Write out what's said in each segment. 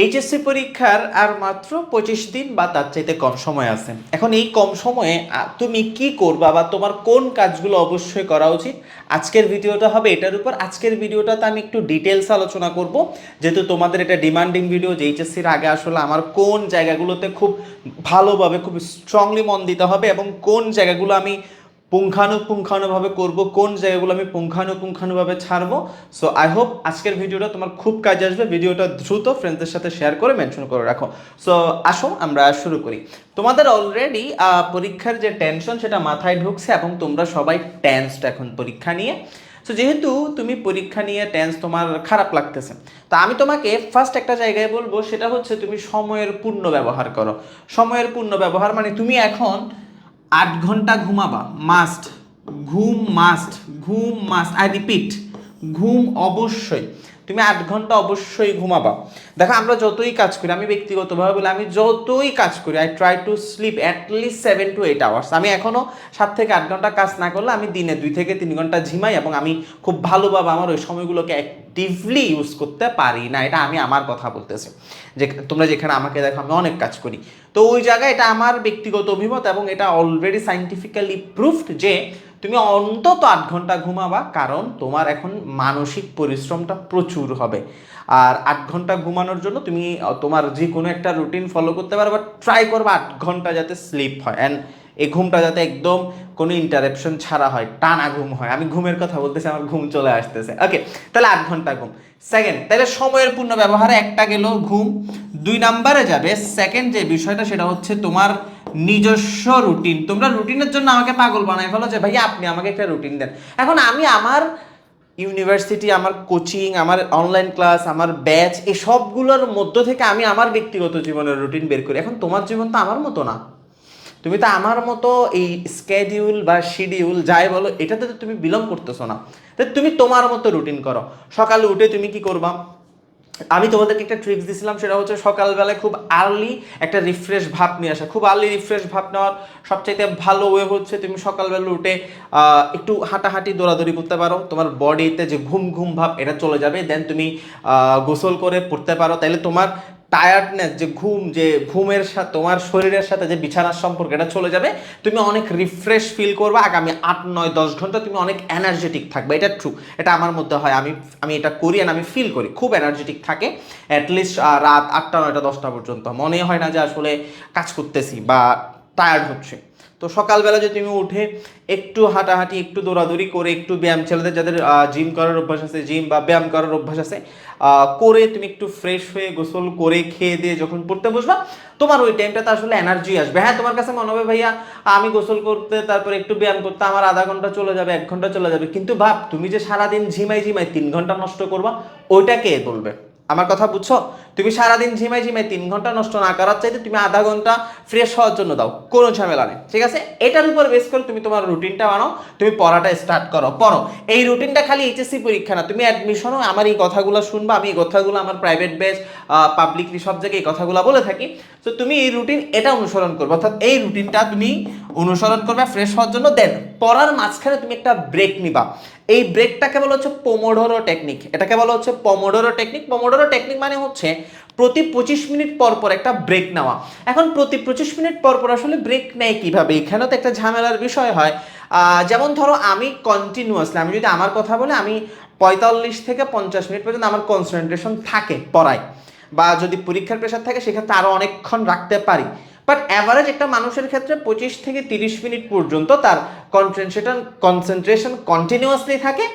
HSC পরীক্ষার আর মাত্র পঁচিশ দিন বা তার চাইতে কম সময় আছে। এখন এই কম সময়ে তুমি কি করবা বা তোমার কোন কাজগুলো অবশ্যই করা উচিত? আজকের ভিডিওটা হবে এটার উপর। আজকের ভিডিওটাতে আমি একটু ডিটেলস আলোচনা করব। যেহেতু তোমাদের এটা ডিমান্ডিং ভিডিও যে এইচএসসির আগে আসলে আমার কোন জায়গাগুলোতে খুব ভালোভাবে, খুব স্ট্রংলি মন দিতে হবে এবং কোন জায়গাগুলো আমি পুঙ্খানুপুঙ্খানুভাবে করব, কোন জায়গাগুলো আমি পুঙ্খানুপুঙ্খানুভাবে ছাড়বো। সো আই হোপ আজকের ভিডিওটা তোমার খুব কাজে আসবে। ভিডিওটা দ্রুত ফ্রেন্ডসদের সাথে শেয়ার করে মেনশন করে রাখো। সো আসো, আমরা শুরু করি। তোমাদের অলরেডি পরীক্ষার যে টেনশন সেটা মাথায় ঢুকছে এবং তোমরা সবাই টেন্সড এখন পরীক্ষা নিয়ে। সো যেহেতু তুমি পরীক্ষা নিয়ে টেন্স তোমার খারাপ লাগতেছে। তা আমি তোমাকে ফার্স্ট একটা জায়গায় বলব, সেটা হচ্ছে তুমি সময়ের পূর্ণ ব্যবহার করো। সময়ের পূর্ণ ব্যবহার মানে তুমি এখন আট ঘণ্টা ঘুমাবা। মাস্ট ঘুম মাস্ট ঘুম মাস্ট আই রিপিট ঘুম অবশ্যই। তুমি আট ঘণ্টা অবশ্যই ঘুমাবা। দেখো, আমরা যতই কাজ করি, আমি ব্যক্তিগতভাবে বলে, আমি যতই কাজ করি I try to sleep at least seven to eight hours আমি এখনও সাত থেকে আট ঘণ্টা কাজ না করলে আমি দিনে দুই থেকে তিন ঘণ্টা ঝিমাই এবং আমি খুব ভালোভাবে আমার ওই সময়গুলোকে অ্যাক্টিভলি ইউজ করতে পারি না, এটা আমি আমার কথা বলতেছি। যে তোমরা যেখানে আমাকে দেখো, আমি অনেক কাজ করি। তো ওই জায়গায় এটা আমার ব্যক্তিগত অভিমত এবং এটা অলরেডি সাইন্টিফিক্যালি প্রুফড যে তুমি অন্তত আট ঘণ্টা ঘুমাবা, কারণ তোমার এখন মানসিক পরিশ্রমটা প্রচুর হবে। আর আট ঘণ্টা ঘুমানোর জন্য তুমি, তোমার যে কোনো একটা রুটিন ফলো করতে পারো বা ট্রাই করবা আট ঘণ্টা যাতে স্লিপ হয়। অ্যান্ড এই ঘুমটা যাতে একদম কোনো ইন্টারাপশন ছাড়া হয়, টানা ঘুম হয়। আমি ঘুমের কথা বলতেছি, আমার ঘুম চলে আসতেছে। ওকে তাহলে আট ঘণ্টা ঘুম। সেকেন্ড তাহলে সময়ের পূর্ণ ব্যবহারে একটা গেল ঘুম। দুই নাম্বারে যাবে সেকেন্ড যে বিষয়টা, সেটা হচ্ছে তোমার নিজস্ব রুটিন তোমরা রুটিনের জন্য আমাকে পাগল বানাই ফেলো যে ভাইয়া আপনি আমাকে একটা রুটিন দেন। এখন আমি আমার ইউনিভার্সিটি আমার কোচিং আমার অনলাইন ক্লাস আমার ব্যাচ এসবগুলোর মধ্য থেকে আমি আমার ব্যক্তিগত জীবনের রুটিন বের করি। এখন তোমার জীবন তো আমার মতো না। তুমি তো আমার মতো এই স্কেডিউল বা শিডিউল যাই বলো, এটাতে তো তুমি বিলং করতেছো না। তো তুমি তোমার মতো রুটিন করো। সকালে উঠে তুমি কি করবা? আমি তোমাদেরকে একটা ট্রিক্স দিছিলাম, সেটা হচ্ছে সকালবেলায় খুব আর্লি একটা রিফ্রেশ ভাব নিয়ে আসা। খুব আর্লি রিফ্রেশ ভাব নেওয়ার সবচাইতে ভালো ওয়ে হচ্ছে তুমি সকালবেলা উঠে একটু হাঁটাহাঁটি, দৌড়াদৌড়ি করতে পারো। তোমার বডিতে যে ঘুম ঘুম ভাব, এটা চলে যাবে। দেন তুমি গোসল করে পড়তে পারো। তাহলে তোমার টায়ার্ডনেস যে ঘুম, যে ঘুমের সাথে তোমার শরীরের সাথে যে বিছানার সম্পর্ক, এটা চলে যাবে। তুমি অনেক রিফ্রেশ ফিল করবে, আগামী আট, নয়, দশ ঘণ্টা তুমি অনেক এনার্জেটিক থাকবে। এটা ট্রু এটা আমার মধ্যে হয়। আমি আমি এটা করি আর আমি ফিল করি। খুব এনার্জেটিক থাকে। অ্যাটলিস্ট রাত আটটা, নয়টা, দশটা পর্যন্ত। মনে হয় না যে আসলে কাজ করতেছি বা টায়ার্ড হচ্ছে। তো সকালবেলা যদি তুমি উঠে একটু হাঁটাহাঁটি, একটু দৌড়াদৌড়ি করে একটু ব্যায়াম, ছেলেদের যাদের জিম করার অভ্যাস আছে জিম বা ব্যায়াম করার অভ্যাস আছে করে তুমি একটু ফ্রেশ হয়ে গোসল করে খেয়ে দিয়ে যখন পড়তে বসবা, তোমার ওই টাইমটাতে আসলে এনার্জি আসবে। হ্যাঁ তোমার কাছে মনে হবে, ভাইয়া, আমি গোসল করতে, তারপর একটু ব্যায়াম করতে, আমার আধা ঘণ্টা চলে যাবে, এক ঘণ্টা চলে যাবে। কিন্তু ভাব, তুমি যে সারাদিন ঝিমাই ঝিমাই তিন ঘণ্টা নষ্ট করবা, ওইটা কে বলবে? আমার কথা বুঝছ? তুমি সারাদিন ঝিমাই ঝিমাই তিন ঘণ্টা নষ্ট না করার চাইতে তুমি আধা ঘণ্টা ফ্রেশ হওয়ার জন্য দাও, কোনো ঝামেলা নেই, ঠিক আছে? এটার উপর বেস করে তুমি তোমার রুটিনটা বানাও, তুমি পড়াটা স্টার্ট করো, পড়ো। এই রুটিনটা খালি এইচএসসি পরীক্ষা না, তুমি অ্যাডমিশনও আমার এই কথাগুলো শুনবা, আমি এই কথাগুলো আমার প্রাইভেট বেস পাবলিকলি সব জায়গায় এই কথাগুলো বলে থাকি। তো তুমি এই রুটিন এটা অনুসরণ করবে, অর্থাৎ এই রুটিনটা তুমি অনুসরণ করবে ফ্রেশ হওয়ার জন্য দেন পড়ার মাঝখানে তুমি একটা ব্রেক নিবা। এই ব্রেকটাকে বলা হচ্ছে পোমোডোরো টেকনিক এটাকে বলা হচ্ছে পমোডোরো টেকনিক পমোডোরো টেকনিক মানে হচ্ছে প্রতি পঁচিশ মিনিট পর পর একটা ব্রেক নেওয়া। এখন প্রতি পঁচিশ মিনিট পর পর আসলে ব্রেক নেয় কীভাবে? এখানেও তো একটা ঝামেলার বিষয় হয়। যেমন ধরো আমি কন্টিনিউয়াসলি আমি যদি আমার কথা বলে আমি পঁয়তাল্লিশ থেকে পঞ্চাশ মিনিট পর্যন্ত আমার কনসেন্ট্রেশন থাকে, পড়ায়। বা যদি পরীক্ষার প্রেশার থাকে, সেক্ষেত্রে আরও অনেকক্ষণ রাখতে পারি। বাট অ্যাভারেজ একটা মানুষের ক্ষেত্রে পঁচিশ থেকে তিরিশ মিনিট পর্যন্ত তার কনসেন্ট্রেশন কনসেন্ট্রেশন কন্টিনিউয়াসলি থাকে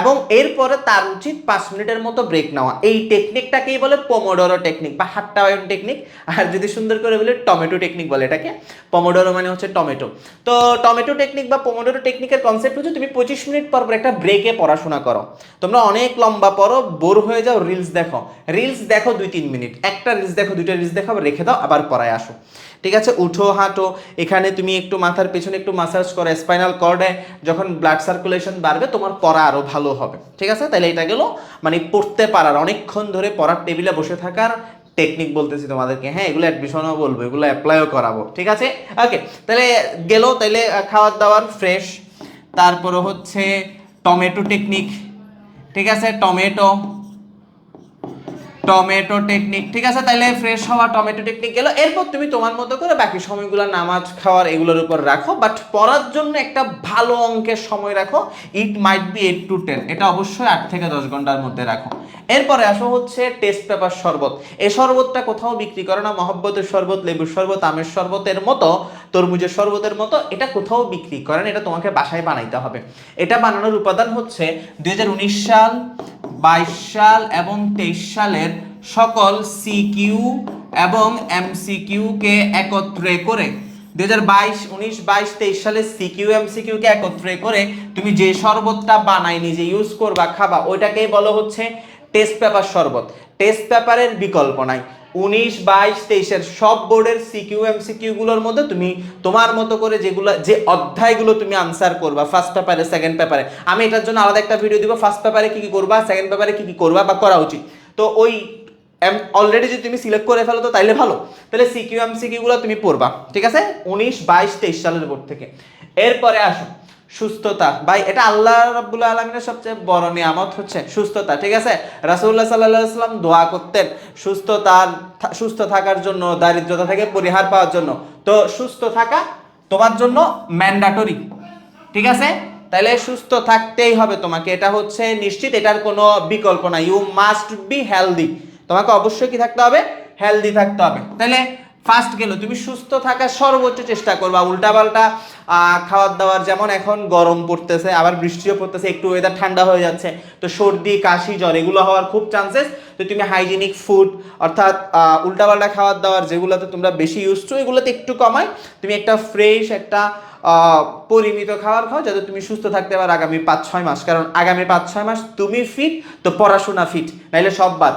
এবং এরপরে তার উচিত পাঁচ মিনিটের মতো ব্রেক নেওয়া। এই টেকনিকটাকেই বলে পমোডোরো টেকনিক বা হাট্টাওয়ায়ন টেকনিক আর যদি সুন্দর করে বলে টমেটো টেকনিক বলে এটাকে। পমোডোরো মানে হচ্ছে টমেটো তো টমেটো টেকনিক বা পমোডোরো টেকনিকের কনসেপ্ট হচ্ছে তুমি পঁচিশ মিনিট পর পর একটা ব্রেকে পড়াশোনা করো। তোমরা অনেক লম্বা পড়ো, বোর হয়ে যাও রিলস দেখো। রিলস দেখো দুই তিন মিনিট। একটা রিলস দেখো, দুইটা রিলস দেখো রেখে দাও, আবার পড়ায় আসো। ঠিক আছে? উঠো, হাঁটো। এখানে তুমি একটু মাথার পেছনে একটু মাসাজ করো স্পাইনাল কর্ডে যখন ব্লাড সার্কুলেশন বাড়বে, তোমার পড়া আরও ভালো হবে। ঠিক আছে? তাহলে এটা গেল মানে পড়তে পারার, অনেকক্ষণ ধরে পড়ার টেবিলে বসে থাকার টেকনিক বলতেছি তোমাদেরকে। হ্যাঁ এগুলো অ্যাডমিশনও বলব, এগুলো অ্যাপ্লাইও করাবো। ঠিক আছে? ওকে তাহলে গেল তাহলে খাওয়ার দাওয়ার ফ্রেশ তারপরে হচ্ছে টমেটো টেকনিক ঠিক আছে? টমেটো টমেটো টেকনিক ঠিক আছে? তাইলে ফ্রেশ হওয়া টমেটো টেকনিক গেল। এরপর তুমি তোমার মতো করে বাকি সময়গুলো নামাজ খাওয়ার এগুলোর উপর রাখো বাট পড়ার জন্য একটা ভালো অঙ্কের সময় রাখো। It might be eight to ten এটা অবশ্যই আট থেকে দশ ঘণ্টার মধ্যে রাখো। এরপরে আসো হচ্ছে টেস্ট পেপার শরবত। এই শরবতটা কোথাও বিক্রি করে না, মহব্বতের শরবত, লেবুর শরবত, আমের শরবতের মতো, তরমুজের শরবতের মতো, এটা কোথাও বিক্রি করেন এটা তোমাকে বাসায় বানাইতে হবে। এটা বানানোর উপাদান হচ্ছে দুই হাজার উনিশ সাল বাইশ সাল এবং তেইশ সালের সকল সিকিউ এবং এমসিকিউকে একত্রে করে দুই হাজার বাইশ, উনিশ, বাইশ, তেইশ সালের সিকিউ এমসিকিউকে একত্রে করে তুমি যে শরবতটা বানাই নিজে ইউজ করবা, খাবা, ওইটাকেই বলো হচ্ছে টেস্ট পেপার শরবত। টেস্ট পেপারের বিকল্প নাই। উনিশ, বাইশ, তেইশের সব বোর্ডের সিকিউ এমসিকিউ গুলোর মধ্যে তুমি তোমার মতো করে যেগুলো, যে অধ্যায়গুলো তুমি আনসার করবা ফার্স্ট পেপারে সেকেন্ড পেপারে আমি এটার জন্য আলাদা একটা ভিডিও দিব ফার্স্ট পেপারে কী কী করবা সেকেন্ড পেপারে কী কি করবা বা করা উচিত। তো ওই অলরেডি যদি তুমি সিলেক্ট করে ফেলো তো তাইলে ভালো। তাহলে সিকিউ এমগুলো তুমি পড়বা, ঠিক আছে? উনিশ, বাইশ, তেইশ সালের বোর্ড থেকে। এরপরে আসো। সুস্থতা। ভাই, এটা আল্লাহ রাব্বুল আলমিনের সবচেয়ে বড় নিয়ামত হচ্ছে সুস্থতা, ঠিক আছে? রাসুল্লাহ সাল্লাহ সাল্লাম দোয়া করতেন সুস্থতার সুস্থ থাকার জন্য, দারিদ্রতা থেকে পরিহার পাওয়ার জন্য। তো সুস্থ থাকা তোমার জন্য ম্যান্ডাটরি ঠিক আছে? তাহলে সুস্থ থাকতেই হবে তোমাকে, এটা হচ্ছে নিশ্চিত, এটার কোনো বিকল্প না ইউ মাস্ট বি হেলদি তোমাকে অবশ্যই কি থাকতে হবে? হেলদি থাকতে হবে। তাহলে ফার্স্ট গেল, তুমি সুস্থ থাকার সর্বোচ্চ চেষ্টা করবা। উল্টাপাল্টা খাওয়ার দাওয়ার যেমন এখন গরম পড়তেছে, আবার বৃষ্টিও পড়তেছে, একটু ওয়েদার ঠান্ডা হয়ে যাচ্ছে, তো সর্দি, কাশি, জ্বর, এগুলো হওয়ার খুব চান্সেস তো তুমি হাইজিনিক ফুড অর্থাৎ উল্টাপাল্টা খাওয়ার দাওয়ার যেগুলোতে তোমরা বেশি ইউজ টু এগুলোতে একটু কমাই তুমি একটা ফ্রেশ একটা পরিমিত খাবার খাও যাতে তুমি সুস্থ থাকতে পারো আগামী পাঁচ ছয় মাস। কারণ আগামী পাঁচ ছয় মাস তুমি ফিট তো পড়াশোনা ফিট নাইলে সব বাদ।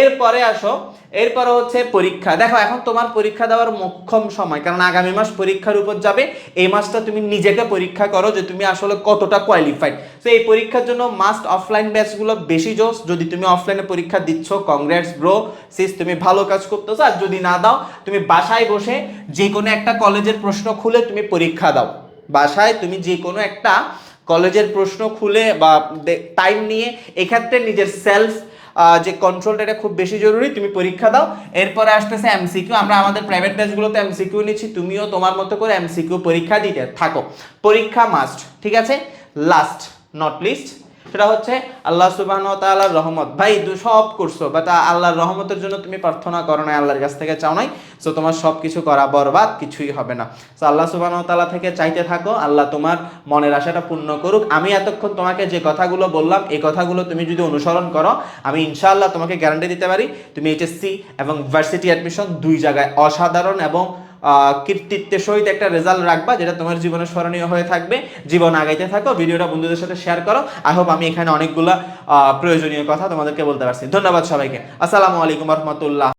এরপরে আসো এরপরে হচ্ছে পরীক্ষা। দেখো, এখন তোমার পরীক্ষা দেওয়ার মোক্ষম সময়, কারণ আগামী মাস পরীক্ষার উপর যাবে। এই মাসটা তুমি নিজেকে পরীক্ষা করো যে তুমি আসলে কতটা কোয়ালিফাইড তো এই পরীক্ষার জন্য মাস্ট অফলাইন ব্যাচগুলো বেশি জোস যদি তুমি অফলাইনে পরীক্ষা দিচ্ছ কংগ্রেটস ব্রো সিস তুমি ভালো কাজ করতেছো। আর যদি না দাও, তুমি বাসায় বসে যে কোনো একটা কলেজের প্রশ্ন খুলে তুমি পরীক্ষা দাও। বাসায় তুমি যে কোনো একটা কলেজের প্রশ্ন খুলে বা টাইম নিয়ে এক্ষেত্রে নিজের সেলফ যে কন্ট্রোলটা এটা খুব বেশি জরুরি, তুমি পরীক্ষা দাও। এরপরে আসতেছে এমসিকিউ আমরা আমাদের প্রাইভেট ব্যাচগুলোতে এমসিকিউ নিচ্ছি, তুমিও তোমার মতো করে এমসিকিউ পরীক্ষা দিতে থাকো। পরীক্ষা মাস্ট ঠিক আছে? লাস্ট নট লিস্ট সেটা হচ্ছে আল্লাহ সুবাহ তাআলার রহমত। ভাই, দু, সব করছ বাট আল্লাহর রহমতের জন্য তুমি প্রার্থনা করো না আল্লাহর কাছ থেকে চাও নাই সো তোমার সব কিছু করা বরবাদ, কিছুই হবে না। সো আল্লাহ সুবাহ তাআলা থেকে চাইতে থাকো, আল্লাহ তোমার মনের আশাটা পূর্ণ করুক। আমি এতক্ষণ তোমাকে যে কথাগুলো বললাম, এই কথাগুলো তুমি যদি অনুসরণ করো, আমি ইনশাআল্লাহ তোমাকে গ্যারান্টি দিতে পারি, তুমি এইচএসসি এবং ভার্সিটি অ্যাডমিশন দুই জায়গায় অসাধারণ এবং কৃতিত্বের সহিত একটা রেজাল্ট রাখবা যেটা তোমার জীবনে স্মরণীয় হয়ে থাকবে, জীবন আগাইতে থাকো, ভিডিওটা বন্ধুদের সাথে শেয়ার করো। আই হোপ আমি এখানে অনেকগুলো প্রয়োজনীয় কথা তোমাদেরকে বলতে পারছি। ধন্যবাদ সবাইকে। আসসালামু আলাইকুম রহমতুল্লাহ।